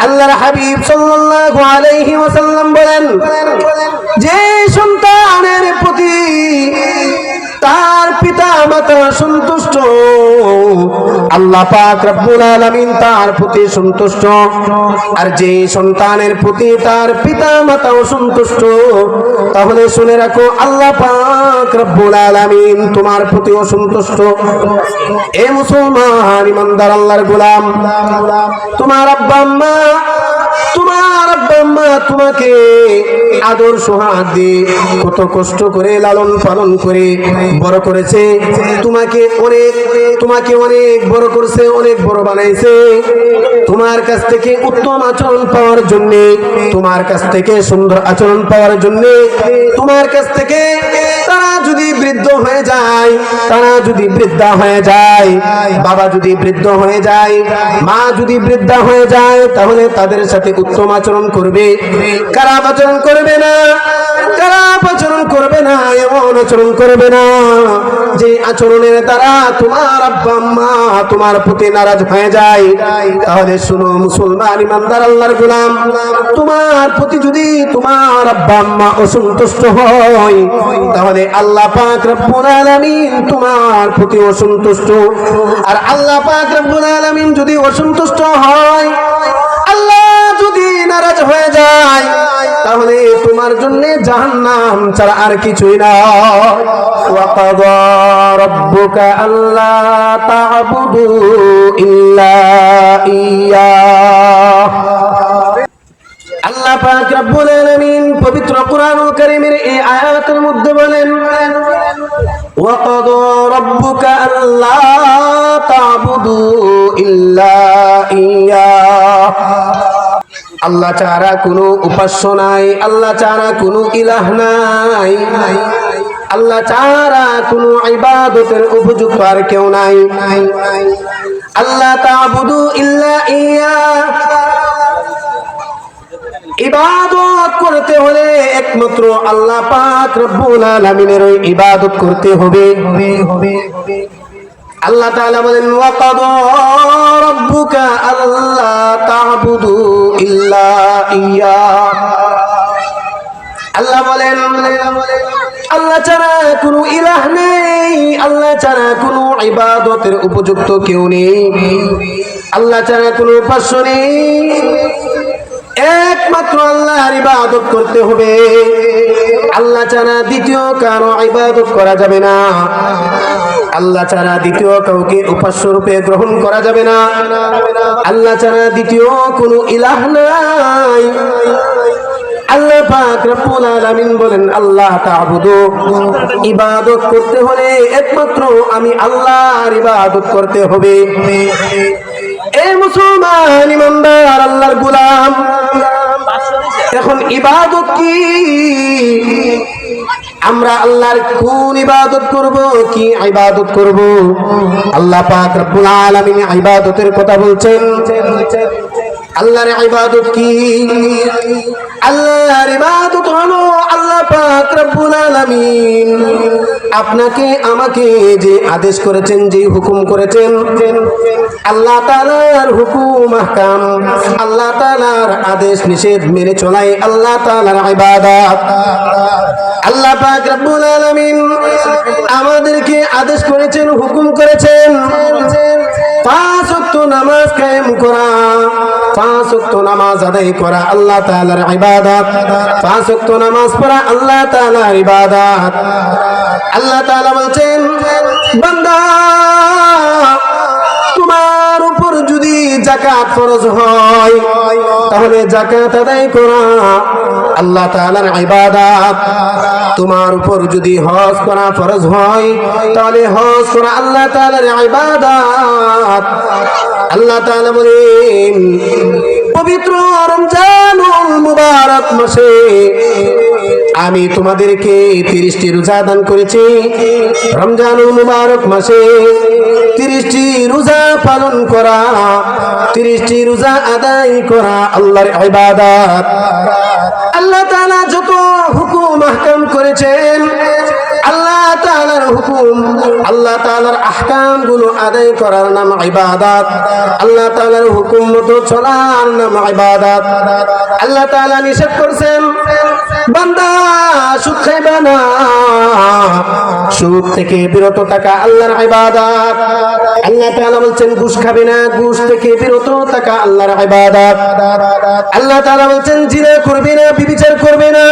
আল্লাহর হাবিব সাল্লাল্লাহু আলাইহি ওয়াসাল্লাম বলেন যে সন্তানের প্রতি তার পিতা মাতা সন্তুষ্ট আল্লাহ পাক রব্বুল আলামিন তার প্রতি সন্তুষ্ট। আর যে সন্তানের প্রতি তার পিতা মাতাও সন্তুষ্ট, তাহলে শুনে রাখো, আল্লাহ পাক রব্বুল আলামিন তোমার প্রতিও সন্তুষ্ট। এ মুসলমান ইমানদার, আল্লাহর গোলাম। তোমার আব্বা আম্মা আব্বা তোমাকে আদর সোহাগ দিয়ে কত কষ্ট করে, লালন পালন করে বড় করেছে। তোমাকে অনেক তোমাকে অনেক বড় করছে, অনেক বড় বানাইছে। তোমার কাছ থেকে উত্তম আচরণ পাওয়ার তোমার কাছ থেকে সুন্দর আচরণ পাওয়ার জন্য, তোমার কাছ থেকে তারা যদি বৃদ্ধ হয়ে যায়, তারা যদি বৃদ্ধা হয়ে যায়, বাবা যদি বৃদ্ধ হয়ে যায়, মা যদি বৃদ্ধা হয়ে যায়, তাহলে তাদের সাথে উত্তম আচরণ করবে? খারাপ আচরণ করবে না? খারাপ আচরণ করবে না? এমন আচরণ করবে না। যে আচরণের দ্বারা তোমার আব্বা, আম্মা তোমার প্রতি নারাজ হয়ে যায়। তাহলে শুনো, মুসলমান ইমানদার আল্লাহর গোলাম, তোমার প্রতি যদি তোমার আব্বা, আম্মা অসন্তুষ্ট হয়, তাহলে আল্লাহ পাক রব্বুল আলামিন তোমার প্রতি অসন্তুষ্ট। আর আল্লাহ পাক রব্বুল আলামিন যদি অসন্তুষ্ট হয় নারাজ হয়ে যায় তাহলে তোমার জন্য জাহান্নাম ছাড়া আর কিছুই না وقضى ربك ألا تعبدوا إلا إياه আল্লাহ পাক রব্বুল আলামিন পবিত্র কোরআনুল কারীমের এই আয়াতের মধ্যে বলেন وقضى ربك ألا تعبدوا إلا إياه আল্লাহ ছাড়া কোনো উপাস্য নাই, আল্লাহ ছাড়া কোনো ইলাহ নাই। আল্লাহ ছাড়া কোনো ইবাদতের উপযুক্ত আর কেউ নাই। আল্লাহ তাবুদু ইল্লা ইয়া। ইবাদত করতে হলে একমাত্র আল্লাহ পাক রব্বুল আলামিনের ইবাদত করতে হবে হবে হবে। আল্লাহ তাআলা বলেন, ওয়াকাদা রাব্বুকা আল্লা তা'বুদু ইল্লা ইয়া। আল্লাহ বলেন, আল্লাহ ছাড়া কোনো ইলাহ নেই, আল্লাহ ছাড়া কোনো ইবাদতের উপযুক্ত কেউ নেই, আল্লাহ ছাড়া কোনো উপাস্য নেই। একমাত্র আল্লাহর ইবাদত করতে হবে। আল্লাহ ছাড়া দ্বিতীয় কারও ইবাদত করা যাবে না। আল্লাহ ছাড়া দ্বিতীয় কাউকে উপাস্য রূপে গ্রহণ করা যাবে না। আল্লাহ ছাড়া দ্বিতীয় কোনো ইলাহ নাই। আল্লাহ পাক রব্বুল আলামিন বলেন, আল্লাহ তা'বুদু ইবাদত করতে হলে একমাত্র আমি আল্লাহর ইবাদত করতে হবে। এ মুসলমান ইমানদার, আল্লাহর গোলাম। এখন ইবাদত কি? আমরা আল্লাহর কোন ইবাদত করব, কি ইবাদত করব? আল্লাহ পাক রব্বুল আলামিন ইবাদতের কথা বলছেন। আল্লাহর ইবাদত কি? আল্লাহর ইবাদত হলো আল্লাহ পাক রব্বুল আলামিন। আপনাকে আমাকে যে আদেশ করেছেন, যে হুকুম করেছেন, আল্লাহ তালার হুকুম, আহকাম, আল্লাহ তালার আদেশ নিষেধ মেনে চলাই আল্লাহ তালার ইবাদত। আল্লাহ পাক রব্বুল আলামিন আমাদেরকে আদেশ করেছেন, হুকুম করেছেন পাঁচ ওয়াক্ত নামাজ কায়েম করা, পাঁচ ওয়াক্ত নামাজ আদায় করা আল্লাহ তাআলার ইবাদত, পাঁচ ওয়াক্ত নামাজ পড়া আল্লাহ তাআলার ইবাদত। আল্লাহ তাআলা বলছেন, বান্দা জাকাত ফরজ হয়। তাহলে জাকাত আদায় করা আল্লাহ তাআলার ইবাদত। তোমার উপর যদি হজ করা ফরজ হয়, তাহলে হজ করা আল্লাহ তাআলার ইবাদত। আল্লাহ তাআলা বলেন, পবিত্র রমজানুল মুবারক মাসে আমি তোমাদেরকে তিরিশটি রোজা দান করেছি। রমজানুল মুবারক মাসে তিরিশটি রোজা পালন করা, তিরিশটি রোজা আদায় করা আল্লাহর ইবাদত। আল্লাহ তাআলা যত হুকুম আহকাম করেছেন, আল্লাহ তাআলার হুকুম, আল্লাহ তাআলার আহকামগুলো আদায় করার নাম ইবাদত। আল্লাহ তাআলার হুকুম মতো চলার নাম ইবাদত। আল্লাহ তাআলা নিষেধ করছেন খাইবা না। সুদ থেকে বিরত থাকা আল্লাহর ইবাদত। আল্লাহ তাআলা বলছেন, ঘুষ খাবে না, ঘুষ থেকে বিরত থাকা আল্লাহর ইবাদত। আল্লাহ তাআলা বলছেন, জিনা করবে না, বিবিচার করবে না।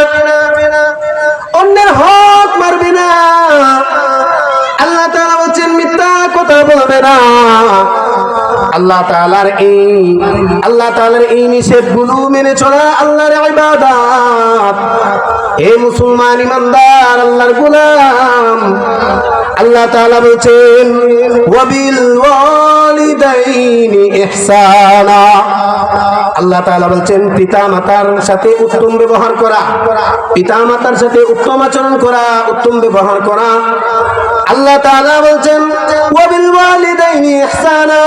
অন্যের হক মারবে না। আল্লাহ তাআলা বলছেন, মিথ্যা কথা বলবে না। আল্লাহ তাআলার এই, আল্লাহ তাআলার এই নিষেধগুলো মেনে চলা আল্লাহর ইবাদত। হে মুসলমান ইমানদার, আল্লাহর গোলাম। আল্লাহ তাআলা বলছেন, ওয়াবিল ওয়ালিদাইনি ইহসানা। আল্লাহ তাআলা বলছেন পিতা মাতার সাথে উত্তম ব্যবহার করা। পিতা মাতার সাথে উত্তম আচরণ করা, উত্তম ব্যবহার করা। আল্লাহ তাআলা বলছেন, ওয়াবিল ওয়ালিদাইনি ইহসানা।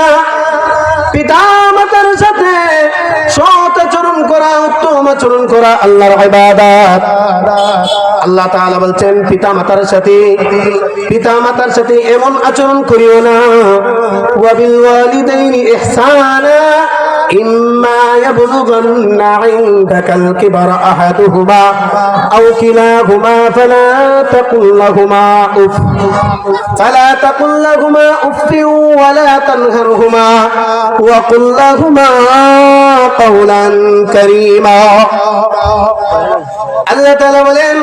পিতা মাতার সাথে সৎ আচরণ করা আচরণ করা আল্লাহর ইবাদত। আল্লাহ তাআলা বলছেন পিতা মাতার সাথে পিতা মাতার সাথে এমন আচরণ করিও না। ওয়াবিল ওয়ালিদাইনি ইহসানা। إما يبلغن عندك الكبر أحدهما أو كلاهما فلا تقل لهما أف فلا تقل لهما أف ولا تنهرهما وقل لهما قولا كريما আল্লাহ তাআলা বলেন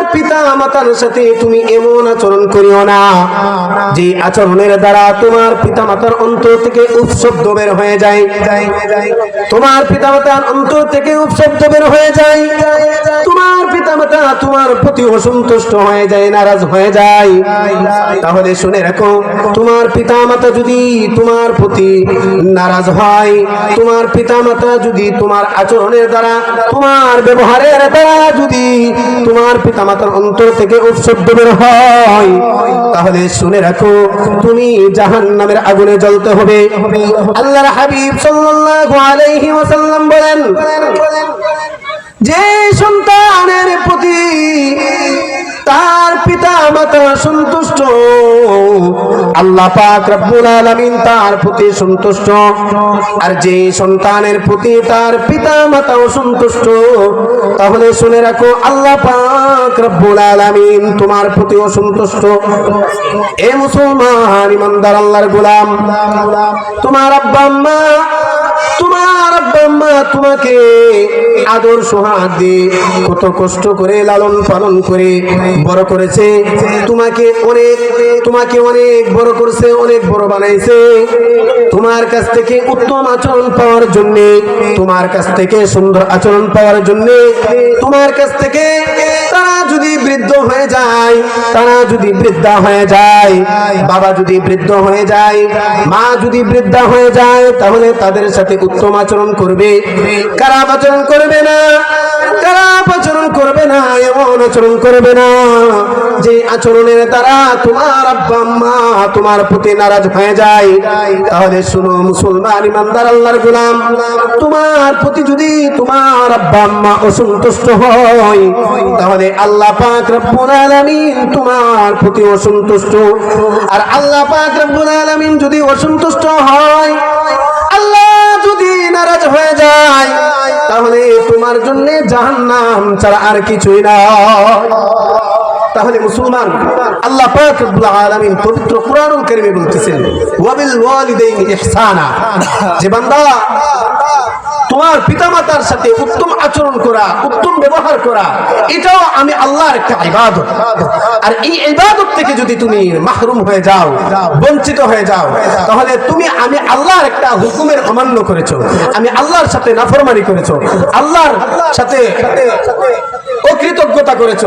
তোমার পিতা, মাতার সাথে তুমি এমন আচরণ করিও না। যে আচরণের দ্বারা তোমার পিতা মাতার অন্তর থেকে উপশব্দ বের হয়ে যায়। তোমার পিতা মাতার অন্তর থেকে উপশব্দ বের হয়ে যায়। তোমার পিতা মাতা তোমার প্রতি অসন্তুষ্ট হয়ে যায়, নারাজ হয়ে যায়। তাহলে শুনে রাখো, তোমার পিতা মাতা যদি তোমার প্রতি নারাজ হয়, তোমার পিতা মাতা যদি তোমার আচরণের দ্বারা, তোমার ব্যবহারের দ্বারা যদি তোমার পিতা মাতার অন্তর থেকে উৎসব বের হয়। তাহলে শুনে রাখো, তুমি জাহান নামের আগুনে জ্বলতে হবে। আল্লাহর হাবিব সাল্লাল্লাহু আলাইহি ওয়াসাল্লাম বলেন, যে সন্তানের প্রতি তার পিতা মাতা সন্তুষ্ট। আল্লাহ পাক রব্বুল আলামিন তার প্রতি সন্তুষ্ট। আর যে সন্তানের প্রতি তার পিতা মাতাও সন্তুষ্ট, তাহলে শুনে রাখো, আল্লাহ পাক রব্বুল আলামিন তোমার প্রতি সন্তুষ্ট। এ মুসলমান ইমানদার, আল্লাহর গোলাম। তোমার আব্বা আম্মা আম্মা আদর সোহাগ দিয়ে কত কষ্ট করে, লালন পালন করে বড় করেছে। তোমাকে অনেক তোমাকে অনেক বড় করেছে, অনেক বড় বানাইছে। তোমার কাছ থেকে উত্তম আচরণ পাওয়ার জন্য, তোমার কাছ থেকে সুন্দর আচরণ পাওয়ার জন্য, তোমার কাছ থেকে তারা যদি বৃদ্ধ হয়ে যায়, তারা যদি বৃদ্ধা হয়ে যায়, বাবা যদি বৃদ্ধ হয়ে যায়, মা যদি বৃদ্ধা হয়ে যায়, তাহলে তাদের সাথে উত্তম আচরণ করবে। খারাপ আচরণ করবে না? খারাপ আচরণ করবে না? এমন আচরণ করবে না। যে আচরণের দ্বারা তোমার আব্বা, আম্মা তোমার প্রতি নারাজ হয়ে যায়, তাহলে শুনো মুসলমান ইমানদার আল্লাহর গোলাম, তোমার প্রতি যদি তোমার আব্বা, আম্মা অসন্তুষ্ট হয়, তাহলে আল্লাহ পাক রব্বুল আলামিন তোমার প্রতি অসন্তুষ্ট। আর আল্লাহ পাক রব্বুল আলামিন যদি অসন্তুষ্ট হয়, আল্লাহ নারাজ হয়ে যায়, তাহলে তোমার জন্য জাহান্নাম ছাড়া আর কিছুই না তাহলে মুসলমান, আল্লাহ বলতেছেন তোমার পিতামাতার সাথে উত্তম আচরণ করা, উত্তম ব্যবহার করা, এটাও আমি আল্লাহর একটা ইবাদত। আর এই ইবাদত থেকে যদি তুমি মাহরুম হয়ে যাও, বঞ্চিত হয়ে যাও, তাহলে তুমি, আমি আল্লাহর একটা হুকুমের অমান্য করেছ, আমি আল্লাহর সাথে নাফরমানি করেছ, আল্লাহর সাথে অকৃতজ্ঞতা করেছ।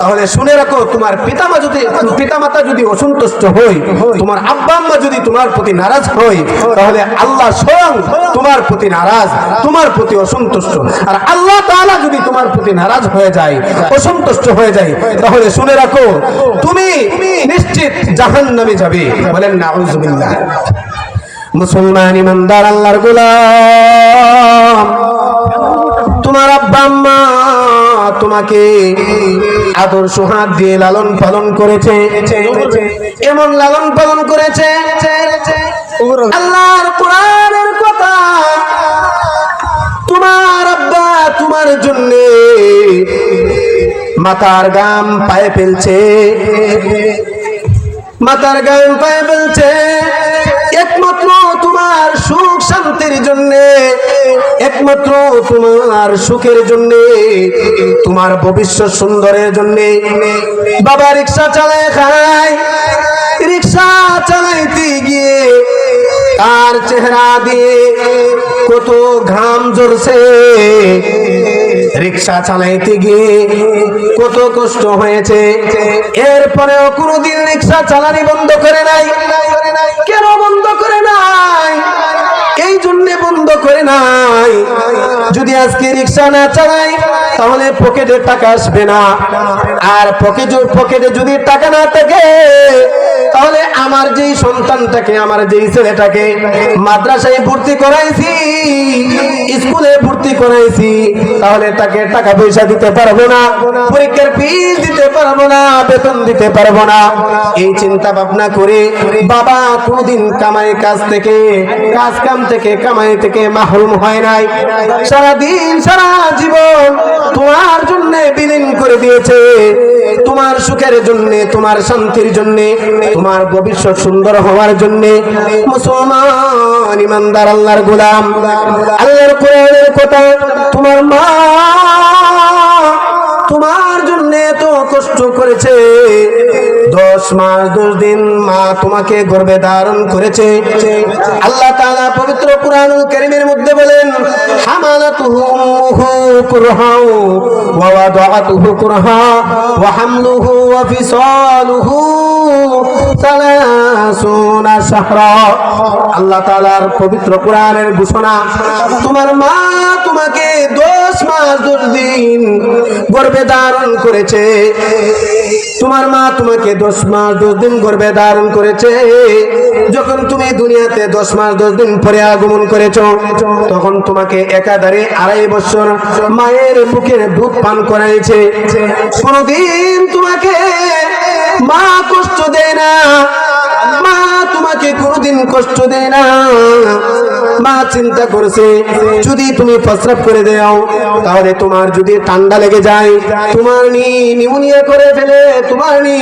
তাহলে শুনে রাখো, তোমার পিতামা যদি, পিতামাতা যদি অসন্তুষ্ট হই, তোমার আব্বা আম্মা যদি তোমার প্রতি নারাজ হই, তাহলে আল্লাহ স্বয়ং তোমার প্রতি নারাজ। তোমার প্রতি অসন্তুষ্ট। আর আল্লাহ তাআলা যদি তোমার প্রতি নারাজ হয়ে যায় অসন্তুষ্ট হয়ে যায় তাহলে শুনে রাখো তুমি নিশ্চিত জাহান্নামে যাবে। বলেন নাউজুবিল্লাহ মুসলমান ইমানদার আল্লাহর গোলাম। তোমার আব্বা আম্মা তোমাকে আদর সোহাগ দিয়ে লালন পালন করেছে। এমন লালন পালন করেছে আল্লাহর কোরআনের তোমার জন্য মাথার গাম পায়ে ফেলছে। মাথার গাম পায়ে ফেলছে। একমাত্র তোমার সুখ শান্তির জন্য, একমাত্র তোমার সুখের জন্য, তোমার ভবিষ্যৎ সুন্দরের জন্য। বাবা রিক্সা চালায় খায়, রিক্সা চালাইতে গিয়ে তার চেহারা দিয়ে কত ঘাম ঝরছে। রিক্সা চালাইতে গিয়ে কত কষ্ট হয়েছে। এরপরেও কোনোদিন রিক্সা চালানি বন্ধ করে নাই। কেন বন্ধ করে নাই? এই জন্য বন্ধ করে নাই। যদি আজকে রিক্সা না চালাই, তাহলে পকেটে টাকা আসবে না। আর পকেটে পকেটে যদি টাকা না থাকে তাহলে আমার যেই সন্তানটাকে, আমার যেই ছেলেটাকে মাদ্রাসায় ভর্তি করাইছি, স্কুলে ভর্তি করাইছি, তাহলে তাকে টাকা পয়সা দিতে পারব না, পরীক্ষার ফিস দিতে পারব না, বেতন দিতে পারব না। এই চিন্তা ভাবনা করে বাবা কোনদিন কামাই কাজ থেকে, কাজ কাম থেকে, কামাই থেকে মাহরুম হয় নাই। সারাদিন, সারা জীবন তোমার জন্য বিলীন করে দিয়েছে। তোমার সুখের জন্য, তোমার শান্তির জন্য তোমার ভবিষ্যৎ সুন্দর হওয়ার জন্য মুসলমান ইমানদার আল্লাহর গোলাম। আল্লাহর কোরআনের কথা তোমার মা তোমার জন্য এত কষ্ট করেছে। দশ মাস, দশ দিন মা তোমাকে গর্বে ধারণ করেছে। আল্লাহ তাআলা পবিত্র কুরআনুল কারীমের মধ্যে বলেন, হামালাতুহু কুরহা ওয়া হামলুহু ওয়া ফিসালুহু আল্লাহ তাআলার পবিত্র কুরআনের ঘোষণা, তোমার মা তোমাকে দশ মাস দশ দিন গর্বে ধারণ করেছে। তোমার মা তোমাকে দশ মাস দশ দিন গর্বে ধারণ করেছে। যখন তুমি দুনিয়াতে দশ মাস দশ দিন পরে আগমন করেছ, তখন তোমাকে একাধারে আড়াই বছর মায়ের বুকের দুধ পান করাইছে। কোনদিন তোমাকে মা কষ্ট দেয় না। মা তোমাকে কোনোদিন কষ্ট দেয় না। মা চিন্তা করেছে, যদি তুমি প্রস্রাব করে দাও, তাহলে তোমার যদি ঠান্ডা লেগে যায়, তোমার নি নিউমোনিয়া করে ফেলে, তোমার নি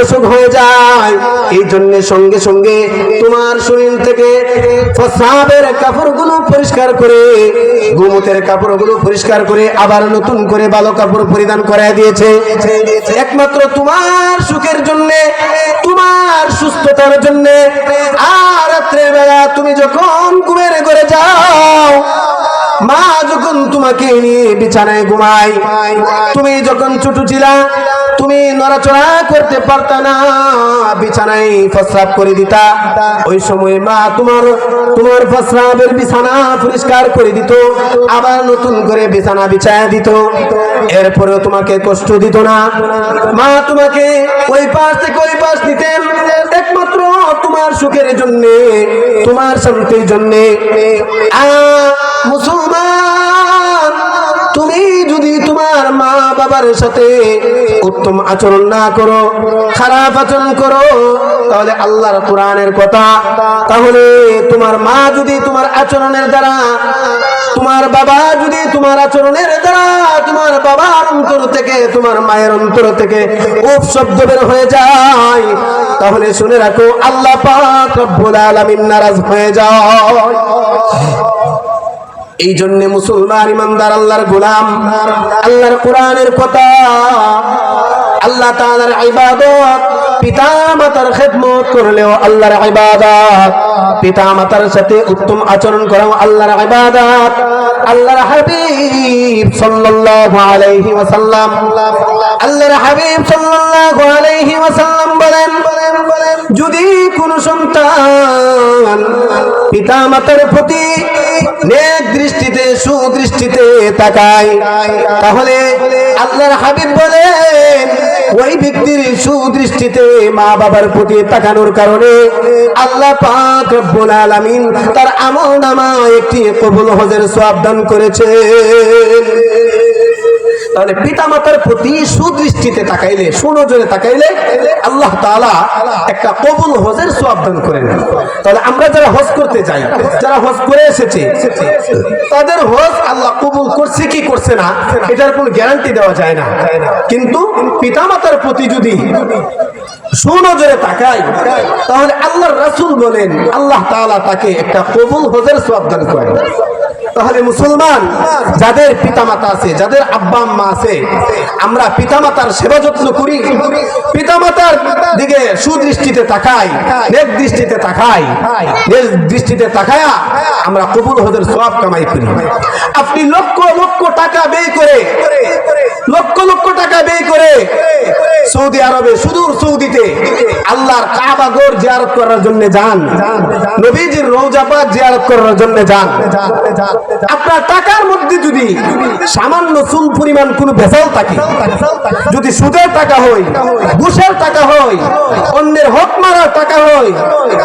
অসুখ হয়ে যায়। এই জন্য সঙ্গে সঙ্গে তোমার শরীর থেকে প্রস্রাবের কাপড়গুলো পরিষ্কার করে, গোমতের কাপড়গুলো পরিষ্কার করে আবার নতুন করে ভালো কাপড় পরিধান করায় দিয়েছে। একমাত্র তোমার সুখের জন্য তোমার সুস্থতার জন্য আর রাত্রে বেলা তুমি যখন ঘুমের ঘরে যাও, মা যখন তোমাকে নিয়ে বিছানায় ঘুমাই তুমি যখন ছোট ছিলা তুমি নড়াচড়া করতে পারতা না, বিছানায় প্রস্রাব করে দিতা। ওই সময় মা তোমার তোমার প্রস্রাবের বিছানা পরিষ্কার করে দিত, আবার নতুন করে বিছানা বিছায়া দিত। এরপরেও তোমাকে কষ্ট দিত না। মা তোমাকে ওই পাশ থেকে ওই পাশ নিতেন, একমাত্র তোমার সুখের জন্যে, তোমার শান্তির জন্য। মুসলমান! তোমার মা বাবার সাথে উত্তম আচরণ না করো, খারাপ আচরণ করো, তাহলে আল্লাহর কোরআনের কথা। তাহলে তোমার মা যদি তোমার আচরণের দ্বারা, তোমার বাবা যদি তোমার আচরণের দ্বারা, তোমার বাবার অন্তর থেকে, তোমার মায়ের অন্তর থেকে উপ শব্দ বের হয়ে যায়, তাহলে শুনে রাখো, আল্লাহ পাক রব্বুল আলামিন নারাজ হয়ে যায়। এই জন্য মুসলমান ইমানদার আল্লাহর গোলাম আল্লাহর কোরআনের কথা আল্লাহ তাআলার ইবাদত পিতা মাতার খেদমত করলেও আল্লাহর ইবাদত। পিতা মাতার সাথে উত্তম আচরণ করাও আল্লাহর ইবাদত। আল্লাহর হাবিব সাল্লাল্লাহু আলাইহি ওয়াসাল্লাম আল্লাহর হাবিব সাল্লাল্লাহু আলাইহি ওয়াসাল্লাম বলেন, যদি কোন সন্তান পিতা মাতার প্রতি নেক দৃষ্টিতে, সুদৃষ্টিতে তাকায়, তাহলে আল্লাহর হাবিব বলেন ওই ব্যক্তির সুদৃষ্টিতে মা বাবার প্রতি তাকানোর কারণে আল্লাহ পাক রব্বুল আলামিন তার আমল নামা একটি কবুল হজের সওয়াব দান করেছে তাহলে পিতা মাতার প্রতি সুদৃষ্টিতে তাকাইলে, সুনজরে তাকাইলে আল্লাহ তাআলা একটা কবুল হজের সওয়াব দান করেন। তাহলে আমরা যারা হজ করতে যাই, যারা হজ করে এসেছে, তাদের হজ আল্লাহ কবুল করছে কি করছে না, এটার কোনো গ্যারান্টি দেওয়া যায় না। কিন্তু পিতামাতার প্রতি যদি সুনজরে তাকাই, তাহলে আল্লাহর রাসুল বলেন, আল্লাহ তাআলা তাকে একটা কবুল হজের সওয়াব দান করেন। তাহলে মুসলমান, যাদের পিতামাতা আছে, যাদের আব্বা আম্মা আছে, আমরা পিতামাতার সেবা যত্ন করি। পিতামাতার দিকে সুদৃষ্টিতে তাকাই, নেক দৃষ্টিতে তাকাই, নেক দৃষ্টিতে তাকায়া আমরা কবুল হজের সওয়াব কামাই করি। আপনি লক্ষ লক্ষ টাকা ব্যয় করে, লক্ষ লক্ষ টাকা ব্যয় করে সৌদি আরবে, সুদূর সৌদিতে আল্লাহর কাবা গোর জিয়ারত করার জন্য যান, নবীজির রৌজাপাত জিয়ারত করার জন্য যান। আপনার টাকার মধ্যে যদি সামান্য চুল পরিমাণ কোনো ভেজাল থাকে, যদি সুদের টাকা হয়, ঘুষের টাকা হয়, অন্যের হক মারার টাকা হয়,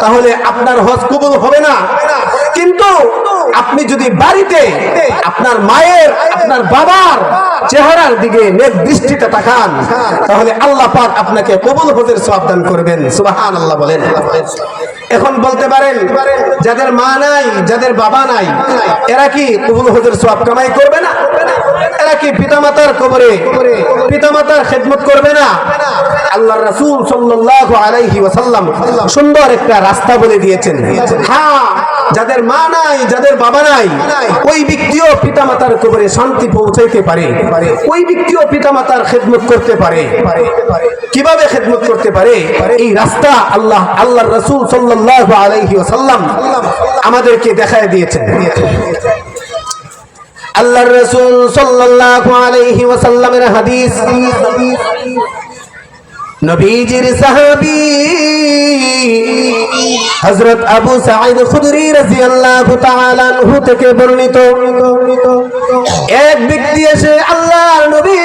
তাহলে আপনার হজ কবুল হবে না। কিন্তু আপনি যদি বাড়িতে আপনার মায়ের, আপনার বাবার চেহারার দিকে নেক দৃষ্টিতে তাকান, তাহলে আল্লাহ পাক আপনাকে কবুল হজের সওয়াব দান করবেন। সুবহান আল্লাহ বলেন। এখন বলতে পারেন, যাদের মা নাই, যাদের বাবা নাই, এরা কি কবুল হজের সওয়াব কামাই করবে না? এরা কি পিতামাতার কবরে, পিতামাতার খেদমত করবে না? আল্লাহ রাসূল সাল্লাল্লাহু আলাইহি ওয়াসাল্লাম সুন্দর একটা রাস্তা বলে দিয়েছেন। হ্যাঁ যাদের মা নাই, যাদের বাবা নাই, ওই ব্যক্তিও পিতামাতার কবরে শান্তি পৌঁছাইতে পারে। ওই ব্যক্তিও পিতামাতার খেদমত করতে পারে। কীভাবে খেদমত করতে পারে? এই রাস্তা আল্লাহ আল্লাহ রসুল সাল্লাল্লাহু আলাইহি ওয়াসাল্লাম আমাদেরকে দেখায় দিয়েছেন। আল্লাহ রসুল সাল্লাল্লাহু আলাইহি ওয়াসাল্লামের হাদিস নবীজির সাহাবী হযরত আবু সাঈদ খুদরি রাদিয়াল্লাহু তাআলা আনহু থেকে বর্ণিত। এক ব্যক্তি এসে আল্লাহর নবী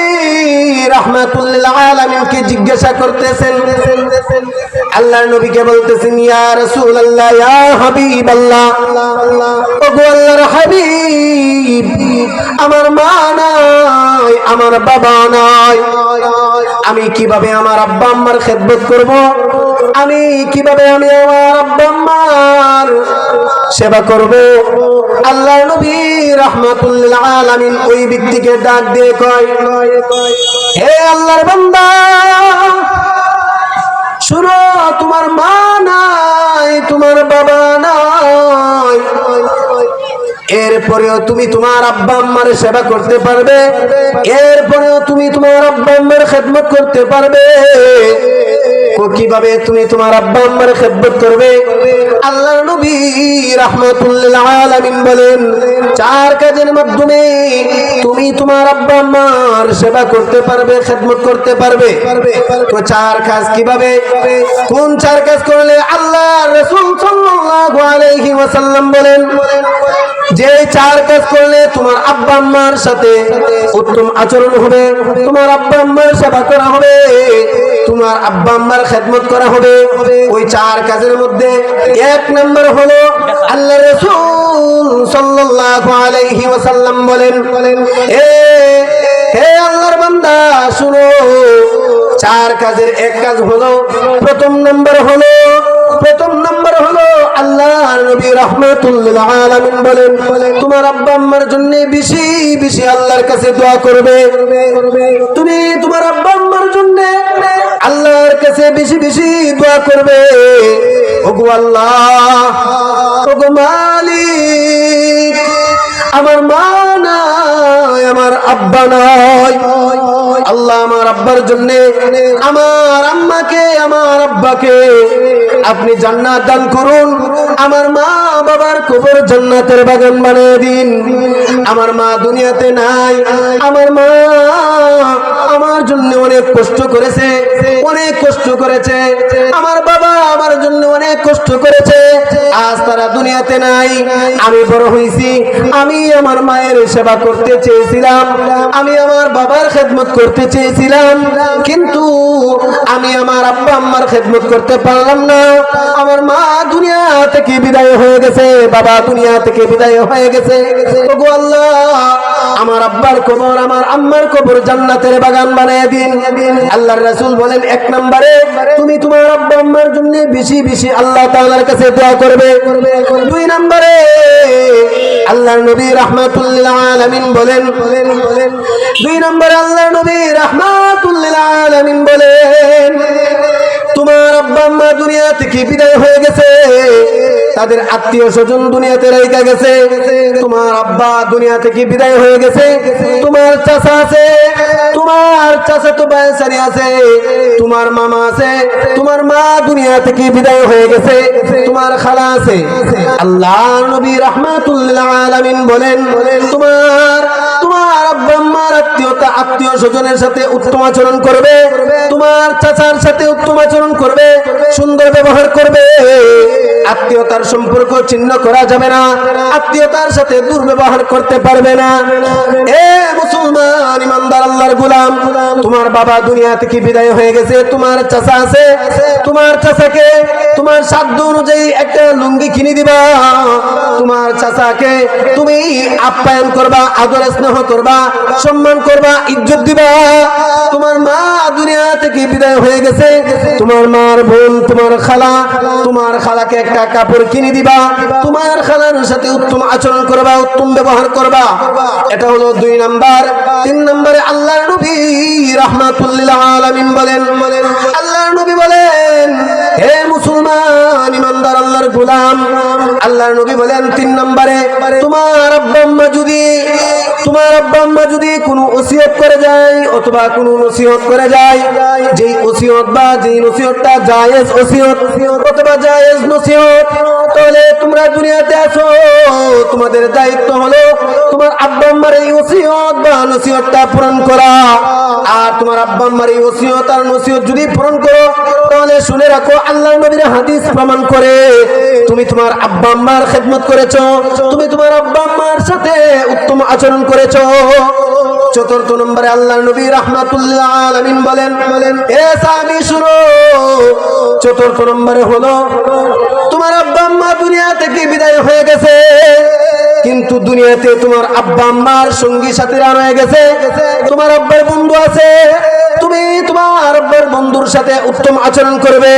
রাহমাতুল্লিল আলামিনকে জিজ্ঞাসা করতেছেন। আল্লাহর নবীকে বলতেছেন, ইয়া রাসূলুল্লাহ, ইয়া হাবিবাল্লাহ। ওগো আল্লাহর হাবিব, আমার মা নাই, আমার বাবা নাই। আমি কীভাবে আমার আব্বা আম্মার খেদমত করব? আমি কীভাবে আমি আমার আব্বা আম্মার সেবা করব? আল্লাহ নবী রাহমাতুল্লিল আলামিন ওই ব্যক্তিকে ডাক দিয়ে কয়, হে আল্লাহর বান্দা, শুনো, তোমার মা নাই, তোমার বাবা এরপরেও তুমি তোমার আব্বা আম্মার সেবা করতে পারবে। এরপরেও তুমি তোমার আব্বা আম্মার খেদমত করতে পারবে। কীভাবে তুমি তোমার আব্বা আম্মার খেদমত করবে? আল্লাহ নবী রহমতুল্লাহ আলামিন বলেন, চার কাজের মাধ্যমে তুমি তোমার আব্বা আম্মার সেবা করতে পারবে, খেদমত করতে পারবে। তো চার কাজ কীভাবে? কোন চার কাজ করলে আল্লাহ রাসূল সাল্লাল্লাহু ওয়াসাল্লাম বলেন, যে চার কাজ করলে তোমার আব্বা আম্মার সাথে উত্তম আচরণ হবে, তোমার আব্বা আম্মার সেবা করা হবে, তোমার আব্বা আম্মার খেদমত করা হবে। ওই চার কাজের মধ্যে এক নম্বর হলো আল্লাহ রাসূল বলেন হে আল্লাহর বান্দা, শুনো, চার কাজের এক কাজ হলো, প্রথম নম্বর হলো, প্রথম নম্বর হলো আল্লাহ নবী বলেন, তোমার আব্বা আম্মার জন্য বেশি বেশি আল্লাহর কাছে দোয়া করবে। তুমি তোমার আব্বা আম্মার জন্য আল্লাহর কাছে বেশি বেশি দোয়া করবে। ওগো আল্লাহ, ওগো মালিক আমার মা নাই আমার আব্বা নাই। আল্লাহ আমার আব্বার জন্য, আমার আম্মাকে, আমার আব্বাকে আপনি জান্নাত দান করুন। আমার মা বাবার কবর জান্নাতের বাগান বানিয়ে দিন। আমার মা দুনিয়াতে নাই। আমার মা আমার জন্য অনেক কষ্ট করেছে, অনেক কষ্ট করেছে। আমার বাবা আমার জন্য অনেক কষ্ট করেছে। আজ তারা দুনিয়াতে নাই। আমি বড় হয়েছি। আমি আমার মায়ের সেবা করতে চেয়েছিলাম। আমি আমার বাবার খেদমত করতে করতে চেয়েছিলাম, কিন্তু আমি আমার আব্বা আম্মার খেদমত করতে পারলাম না। আমার মা দুনিয়া থেকে বিদায় হয়ে গেছে, বাবা দুনিয়া থেকে বিদায় হয়ে গেছে। আমার আব্বার কবর, আমার আম্মার কবর জান্নাতের বাগান বানিয়ে দিন। আল্লাহর রাসূল বলেন, এক নম্বরে তুমি তোমার আব্বা আম্মার জন্য বেশি বেশি আল্লাহ তাআলার কাছে দোয়া করবে। দুই নম্বরে আল্লাহর নবী রাহমাতুল্লিল আলামিন বলেন, দুই নম্বরে আল্লাহর নবী রাহমাতুল্লিল আলামিন বলেন, তোমার আব্বা আম্মা দুনিয়া থেকে বিদায় হয়ে গেছে। তাদের আত্মীয় স্বজন দুনিয়াতে রেখে গেছে। তোমার আব্বা দুনিয়া থেকে বিদায় হয়ে গেছে। তোমার চাচা আছে, তোমার চাচা তো বয়সারি আছে। তোমার মামা আছে, তোমার মা দুনিয়া থেকে বিদায় হয়ে গেছে। তোমার খালা আছে। আল্লাহ নবী রহমাতুল্লাহ আলামিন বলেন, তোমার আত্মীয়তার সম্পর্ক ছিন্ন করা যাবে না, আত্মীয়তার সাথে দুর্ব্যবহার করতে পারবে না। এ মুসলমান ইমানদার আল্লাহর গোলাম, তোমার বাবা দুনিয়া থেকে বিদায় হয়ে গেছে, তোমার আছে, তোমার তোমার সাধ্য অনুযায়ী একটা লুঙ্গি কিনে দিবা। তোমার চাচাকে তুমি আপ্যায়ন করবা, আদর স্নেহ করবা। সম্মান করবা, ইজ্জত দিবা। তোমার মা দুনিয়া থেকে বিদায় হয়ে গেছে। তোমার মার বোন, তোমার খালা, তোমার খালাকে একটা কাপড় কিনে দিবা। তোমার খালার সাথে উত্তম আচরণ করবা, উত্তম ব্যবহার করবা। এটা হলো দুই নাম্বার। তিন নম্বরে আল্লাহর নবী রাহমাতুল্লিল আলামিন বলেন, আল্লাহর নবী বলেন, হে মুসলমান, ইমানদার, আল্লাহর গোলাম। আল্লাহর নবী বলেন, তিন নম্বরে, তোমার আব্বা আম্মা যদি, তোমার আব্বা আম্মা যদি কোনো ওসিয়ত করে যায় অথবা কোনো নসিহত করে যায়, যেই ওসিয়ত বা যেই নসিহতটা জায়েজ ওসিয়ত অথবা জায়েজ নসিহত তাহলে তোমরা দুনিয়াতে আসো তোমাদের দায়িত্ব হলো তোমার আব্বা আম্মার এই ওসিয়ত বা নসিহতটা পূরণ করা। আর তোমার আব্বা আম্মার এই ওসিয়ত আর নসিহত যদি পূরণ করো, তাহলে শুনে রাখো আল্লাহ নবীর হাদিস প্রমাণ করে। তুমি তোমার আব্বা আম্মার খেদমত করেছ, তুমি তোমার আব্বা আম্মার সাথে উত্তম আচরণ করেছ। চতুর্থ নম্বরে আল্লাহ নবী রাহমাতুল্লাহ আলামিন বলেন বলেন এ সাহাবী, শুনো। চতুর্থ নম্বরে হলো, তোমার আব্বা আম্মা দুনিয়া থেকে বিদায় হয়ে গেছে? কিন্তু দুনিয়াতে তোমার আব্বা আম্মার সঙ্গী সাথীরা রয়ে গেছে। তোমার আব্বার বন্ধু আছে। তুমি তোমার আব্বার বন্ধুর সাথে উত্তম আচরণ করবে।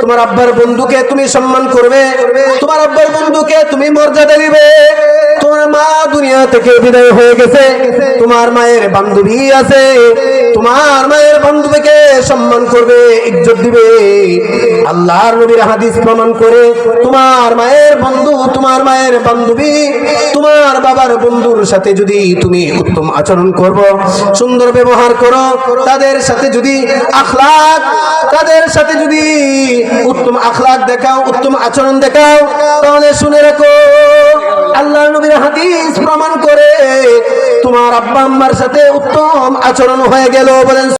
তোমার আব্বার বন্ধুকে তুমি সম্মান করবে। তোমার আব্বার বন্ধুকে তুমি মর্যাদা দিবে। তোমার মা দুনিয়া থেকে বিদায় হয়ে গেছে। তোমার মায়ের বান্ধবী আছে। তোমার মায়ের বান্ধবীকে সম্মান করবে, ইজ্জত দিবে। আল্লাহর নবীর হাদিস প্রমাণ করে তোমার মায়ের বন্ধু, তোমার মায়ের বান্ধবী, তোমার বাবার বন্ধুর সাথে যদি তুমি উত্তম আচরণ করব, সুন্দর ব্যবহার করো, তাদের সাথে যদি আখলাক, তাদের সাথে যদি উত্তম আখলাক দেখাও, উত্তম আচরণ দেখাও, তাহলে শুনে রাখো। আল্লাহ নবীর হাদিস প্রমাণ করে তোমার আব্বা আম্মার সাথে উত্তম আচরণ হয়ে গেল বলেন